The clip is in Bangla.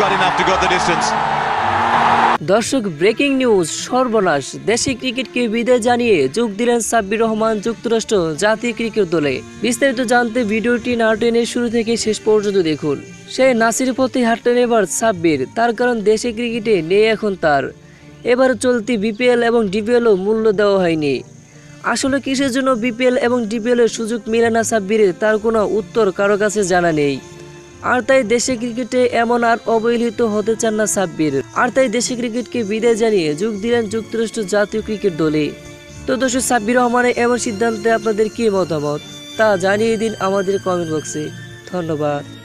got enough to go the distance. দর্শক ব্রেকিং নিউজ সর্বনাশ। দেশি ক্রিকেটকে বিদায় জানিয়ে যোগ দিলেন সাব্বির রহমান যুক্তরাষ্ট্র জাতীয় ক্রিকেট দলে। বিস্তারিত জানতে ভিডিওটি না টেনে শুরু থেকে শেষ পর্যন্ত দেখুন। সে নাসির পথে হাঁটলেন এবার সাব্বির, তার কারণ দেশে ক্রিকেটে নেই এখন তার। এবার চলতি বিপিএল এবং ডিপিএলও মূল্য দেওয়া হয়নি। আসলে কিসের জন্য বিপিএল এবং ডিপিএল এর সুযোগ মিলে না সাব্বিরের, তার কোনো উত্তর কারও কাছে জানা নেই। আর তাই দেশে ক্রিকেটে এমন আর অবহেলিত হতে চান না সাব্বির। আর তাই দেশে ক্রিকেটকে বিদায় জানিয়ে যোগ দিলেন যুক্তরাষ্ট্র জাতীয় ক্রিকেট দলে। তো দর্শক, সাব্বির রহমানের এমন সিদ্ধান্তে আপনাদের কি মতামত? তা জানিয়ে দিন আমাদের কমেন্ট বক্সে ধন্যবাদ।